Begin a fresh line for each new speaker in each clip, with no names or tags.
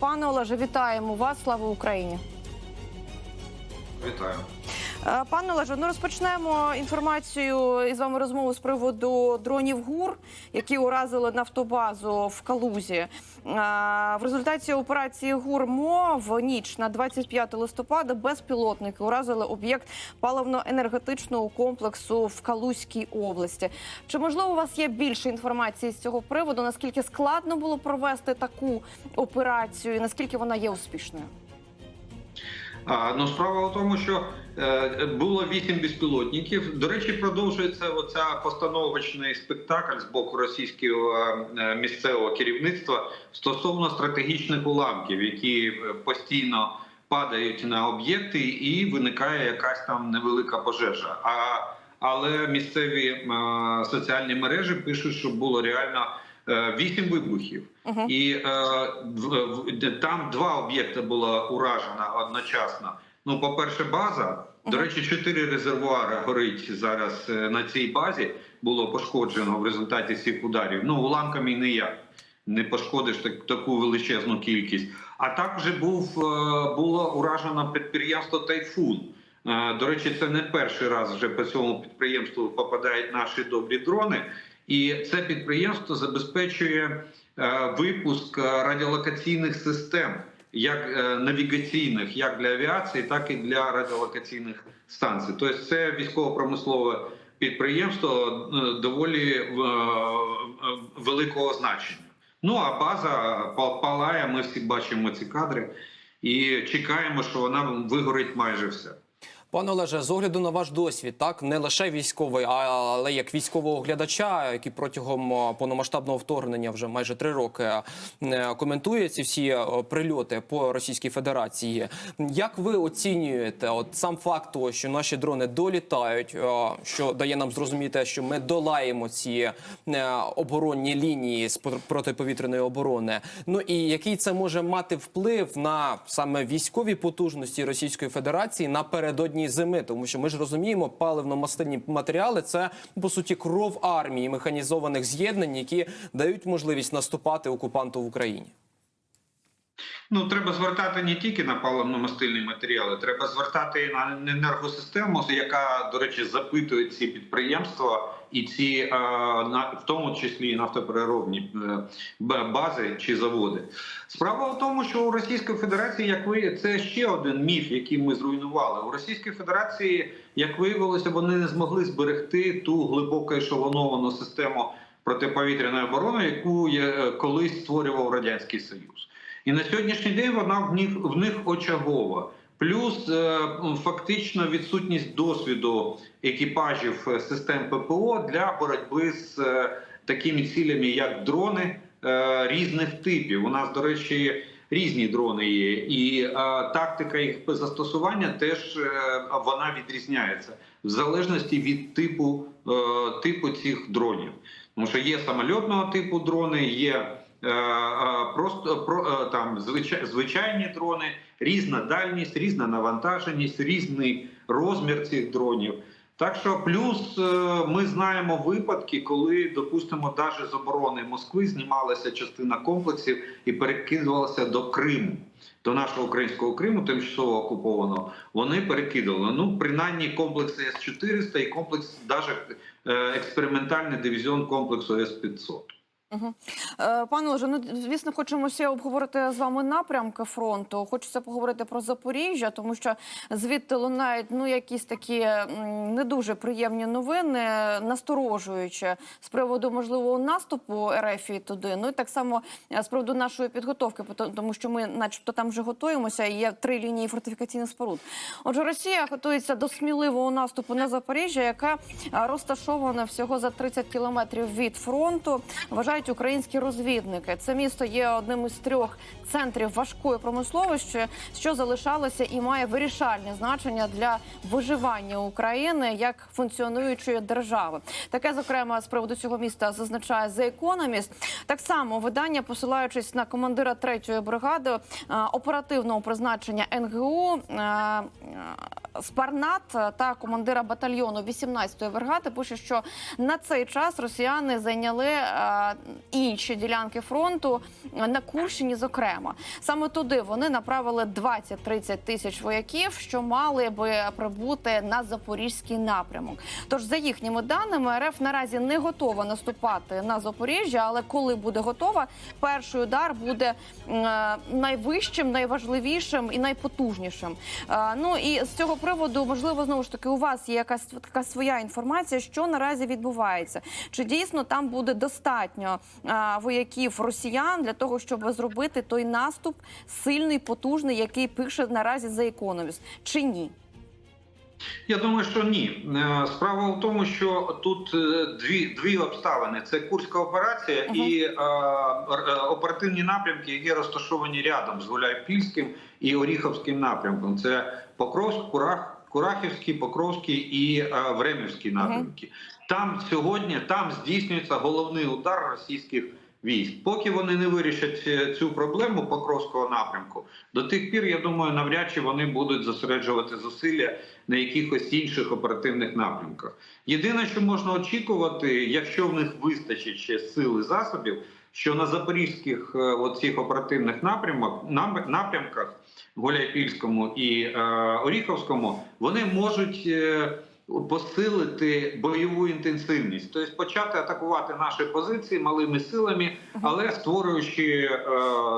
Пане Олеже, вітаємо вас. Слава Україні.
Вітаю.
Е, Пане Олеже, ну розпочнемо інформацію із вами розмову з приводу дронів ГУР, які уразили нафтобазу в Калузі. Е, В результаті операції ГУР-МО в ніч на 25 листопада безпілотники уразили об'єкт паливно-енергетичного комплексу в Калузькій області. Чи можливо у вас є більше інформації з цього приводу? Наскільки складно було провести таку операцію, і наскільки вона є успішною?
А, ну, справа в тому, що е, було вісім безпілотників. До речі, продовжується оця постановочний спектакль з боку російського е, місцевого керівництва стосовно стратегічних уламків, які е, постійно падають на об'єкти, і виникає якась там невелика пожежа. А але місцеві соціальні мережі пишуть, що було реально вісім вибухів.
Угу.
І е, в, в, там два об'єкти було уражено одночасно. Ну, по-перше, база. До речі, чотири резервуари горить зараз е, на цій базі. Було пошкоджено в результаті цих ударів. Ну, уламками ніяк не пошкодиш так, таку величезну кількість. А також був е, було уражено підприємство Тайфун. Е, До речі, це не перший раз вже по цьому підприємству попадають наші добрі дрони. І це підприємство забезпечує е, випуск е, радіолокаційних систем, як е, навігаційних, як для авіації, так і для радіолокаційних станцій. Тобто це військово-промислове підприємство доволі великого значення. Ну а база палає. Ми всі бачимо ці кадри і чекаємо, що вона вигорить майже все.
Пане Олеже, з огляду на ваш досвід, так не лише військовий, але як військового глядача, який протягом повномасштабного вторгнення вже майже три роки е, коментує ці всі е, прильоти по Російській Федерації. Як ви оцінюєте от сам факт того, що наші дрони долітають, е, що дає нам зрозуміти, що ми долаємо ці оборонні лінії з пр- протиповітряної оборони? Ну і який це може мати вплив на саме військові потужності Російської Федерації напередодні зими, тому що ми ж розуміємо, паливно-мастильні матеріали це по суті кров армії механізованих з'єднань, які дають можливість наступати окупанту в Україні.
Ну, треба звертати не тільки на паливно-мастильні матеріали, треба звертати і на енергосистему, яка, до речі, запитує ці підприємства і ці, е, на- в тому числі і е, бази чи заводи. Справа в тому, що у Російської Федерації, як ви це ще один міф, який ми зруйнували. У Російській Федерації, як виявилося, вони не змогли зберегти ту глибоко ешелоновану систему протиповітряної оборони, яку е, колись створював радянський Союз. І на сьогоднішній день вона в них в них очагова. Плюс е, фактично відсутність досвіду екіпажів е, систем ППО для боротьби з е, такими цілями, як дрони різних типів. У нас, до речі, різні дрони є, і тактика їх застосування теж вона відрізняється в залежності від типу, типу цих дронів. Тому що є самольотного типу дрони, є просто про е, там звичайні дрони, різна дальність, різна навантаженість, різний розмір цих дронів. Так що, плюс е, ми знаємо випадки, коли, допустимо, навіть з оборони Москви знімалася частина комплексів і перекидувалася до Криму, до нашого українського Криму, тимчасово окупованого. Вони перекидували. Ну, принаймні, комплекси С-400 і комплекс, навіть експериментальний дивізіон комплексу С-500.
Угу. Пане Олеже, ну звісно, хочемо ще обговорити з вами напрямки фронту. Хочеться поговорити про Запоріжжя, тому що звідти лунають ну якісь такі не дуже приємні новини, насторожуючи з приводу можливого наступу РФ туди. Ну і так само е, з приводу нашої підготовки, тому що ми, начебто, там вже готуємося. і Є три лінії фортифікаційних споруд. Отже, Росія готується до сміливого наступу на Запоріжжя, яка е, розташована всього за 30 кілометрів від фронту. Вважають українські розвідники. Це місто є одним із трьох центрів важкої промисловості, що залишалося і має вирішальне значення для виживання України як функціонуючої держави. Таке, зокрема, з приводу цього міста зазначає The Economist. Так само видання, посилаючись на командира третьої бригади е, оперативного призначення НГУ. е, е, Спарнат та командира батальйону 18-ї бригади пише, що на цей час росіяни зайняли інші ділянки фронту на Курщині. Зокрема, саме туди вони направили 20-30 тисяч вояків, що мали би прибути на запорізький напрямок. Тож, за їхніми даними, РФ наразі не готова наступати на Запоріжжя, але коли буде готова, перший удар буде найвищим, найважливішим і найпотужнішим. Е, ну і з цього приводу, можливо, знову ж таки, у вас є якась така своя інформація, що наразі відбувається. Чи дійсно там буде достатньо вояків росіян для того, щоб зробити той наступ сильний, потужний, який пише наразі за економіст, чи ні?
Я думаю, що ні. Е, Справа в тому, що тут е, дві дві обставини: це Курська операція
Мгм.
і е, е, оперативні напрямки, які розташовані рядом з Гуляйпільським і Оріховським напрямком. Це Покровськ, Курах, Курахівський, Покровський і е, Времівський напрямки. Там сьогодні там здійснюється головний удар російських військ. Поки вони не вирішать е, цю проблему Покровського напрямку, до тих пір я думаю, навряд чи вони будуть зосереджувати зусилля на якихось інших оперативних напрямках. Єдине, що можна очікувати, якщо в них вистачить ще сил і засобів, що на запорізьких е, оцих оперативних напрямок напрямках Гуляйпільському і е, Оріховському вони можуть. е, Посилити бойову інтенсивність, тобто почати атакувати наші позиції малими силами, але створюючи, е,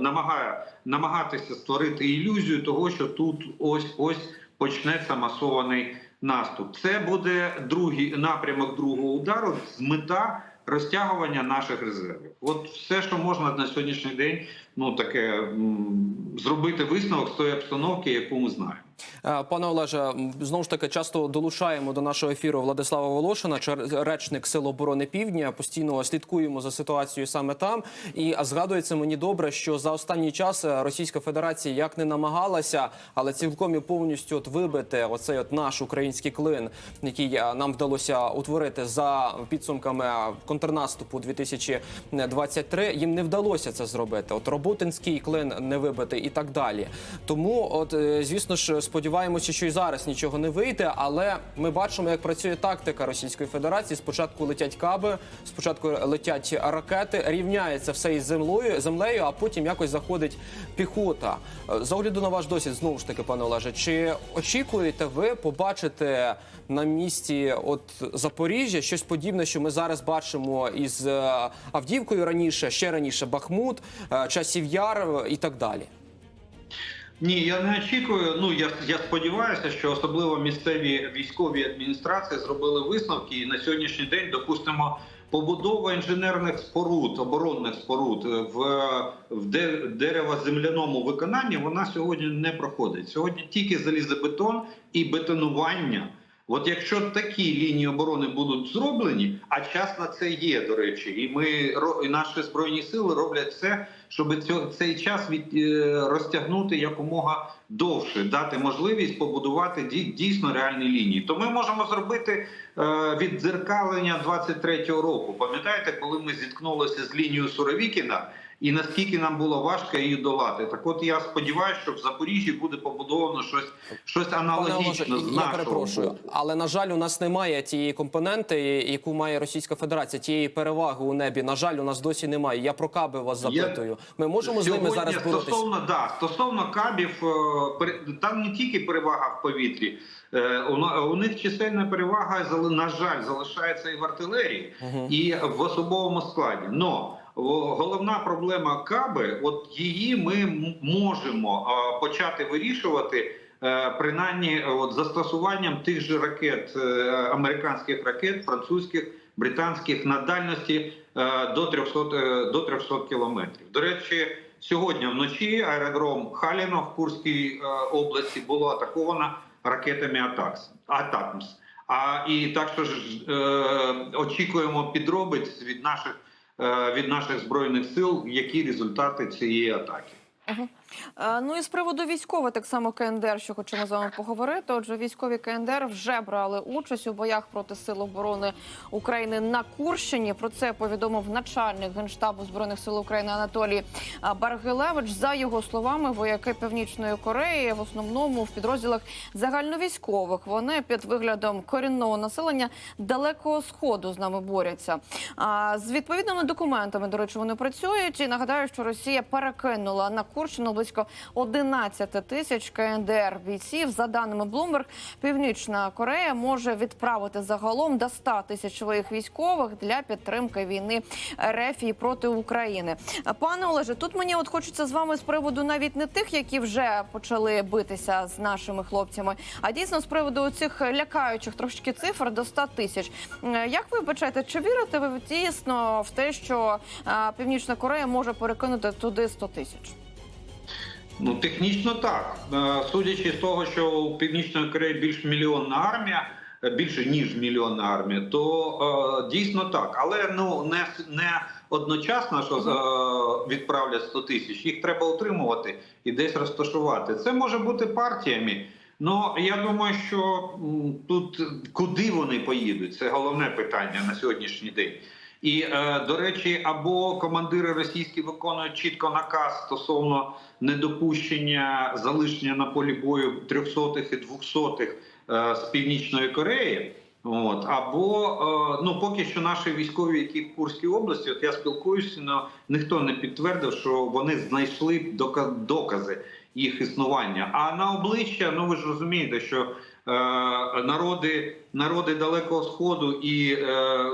намагає намагатися створити ілюзію того, що тут ось ось почнеться масований наступ. Це буде другий напрямок другого удару з мета розтягування наших резервів. От все, що можна на сьогоднішній день, ну таке зробити висновок з тої обстановки, яку ми знаємо.
Е, Пане Олеже, знову ж таки часто долучаємо до нашого ефіру Владислава Волошина, речник Сил оборони Півдня. Постійно слідкуємо за ситуацією саме там. І згадується мені добре, що за останній час е, Російська Федерація як не намагалася, але цілком і повністю от вибити оцей от наш український клин, який е, нам вдалося утворити за підсумками контрнаступу 2023, Їм не вдалося це зробити. От Роботинський клин не вибити і так далі. Тому, от звісно ж, сподіваємося, що і зараз нічого не вийде, але ми бачимо, як працює тактика Російської Федерації. Спочатку летять каби, спочатку летять ракети, рівняється все із землею, землею, а потім якось заходить піхота. З огляду на ваш досвід, знову ж таки, пане Олеже, чи очікуєте ви побачити на місці от Запоріжжя щось подібне, що ми зараз бачимо із е, Авдіївкою раніше, ще раніше Бахмут, е, Часів Яр і так далі?
Ні, я не очікую. Ну я я сподіваюся, що особливо місцеві військові адміністрації зробили висновки, і на сьогоднішній день, допустимо, побудова інженерних споруд, оборонних споруд в, в де- дерево-земляному виконанні вона сьогодні не проходить. Сьогодні тільки залізобетон і бетонування. От якщо такі лінії оборони будуть зроблені, а час на це є, до речі, і ми і наші збройні сили роблять все, щоб цей час від е, розтягнути якомога довше, дати можливість побудувати дій- дійсно реальні лінії. То ми можемо зробити е, віддзеркалення 23-го року. Пам'ятаєте, коли ми зіткнулися з лінією Суровікіна? І наскільки нам було важко її долати, так от я сподіваюся, що в Запоріжжі буде побудовано щось, щось
Олеже,
аналогічне з
я
нашого
перепрошую,
боку.
але на жаль, у нас немає тієї компоненти, яку має Російська Федерація, тієї переваги у небі. На жаль, у нас досі немає. Я про каби вас
Я-
запитую. Ми можемо з ними зараз боротися?
Стосовно, да, стосовно кабів, е, там не тільки перевага в повітрі, е, у, них чисельна перевага, на жаль, залишається і в артилерії, і в особовому складі. Но головна проблема каби, от її ми можемо е, почати вирішувати. Принаймні, от застосуванням тих же ракет, американських ракет, французьких, британських на дальності до 300, е, до 300 кілометрів. До речі, сьогодні вночі аеродром Халіно в Курській е, області було атаковано ракетами Атакс. Атакмс. А і так що ж е, очікуємо підробиць від наших е, від наших збройних сил, які результати цієї атаки.
Е, Ну і з приводу військових, так само КНДР, що хочемо з вами поговорити. Отже, військові КНДР вже брали участь у боях проти сил оборони України на Курщині. Про це повідомив начальник генштабу збройних сил України Анатолій Баргилевич. За його словами, вояки Північної Кореї в основному в підрозділах загальновійськових. Вони під виглядом корінного населення далекого сходу з нами борються. А з відповідними документами, до речі, вони працюють. І нагадаю, що Росія перекинула на Курщину близько 11 тисяч КНДР бійців. За даними Bloomberg, Північна Корея може відправити загалом до 100 тисяч своїх військових для підтримки війни РФ і проти України. Пане Олеже, тут мені от хочеться з вами з приводу навіть не тих, які вже почали битися з нашими хлопцями, а дійсно з приводу цих лякаючих трошки цифр до 100 тисяч. Як ви бачаєте, чи вірите ви дійсно в те, що е, Північна Корея може перекинути туди 100 тисяч?
Ну, технічно так. Е, Судячи з того, що у Північної Кореї більш мільйонна армія, е, більше ніж мільйонна армія, то е, дійсно так. Але ну не, не одночасно, що е, відправлять 100 тисяч, їх треба утримувати і десь розташувати. Це може бути партіями. Ну я думаю, що тут куди вони поїдуть, це головне питання на сьогоднішній день. І е, до речі, або командири російські виконують чітко наказ стосовно недопущення залишення на полі бою трьохсотих і двохсотих е, з північної Кореї. От або е, ну поки що наші військові, які в Курській області, от я спілкуюся, но ніхто не підтвердив, що вони знайшли дока- докази їх існування. А на обличчя, ну ви ж розумієте, що народи, народи Далекого Сходу і е,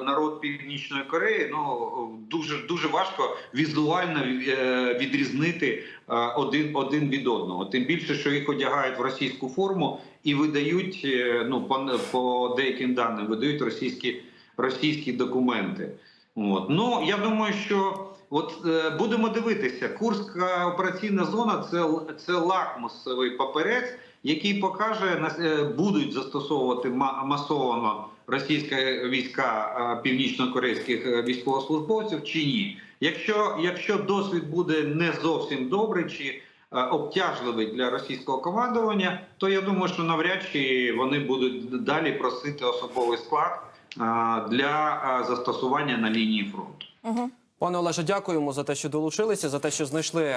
народ Північної Кореї ну дуже дуже важко візуально е, відрізнити е, один, один від одного. Тим більше, що їх одягають в російську форму і видають е, ну по, по деяким даним, видають російські російські документи. От ну я думаю, що от е, будемо дивитися, Курська операційна зона це, це лакмусовий паперець, який покаже е, будуть застосовувати ма- масово російські війська е, північно-корейських е, військовослужбовців чи ні. Якщо, якщо досвід буде не зовсім добрий чи обтяжливий для російського командування, то я думаю, що навряд чи вони будуть далі просити особовий склад для застосування на лінії фронту.
Угу.
Пане Олеже, дякуємо за те, що долучилися, за те, що знайшли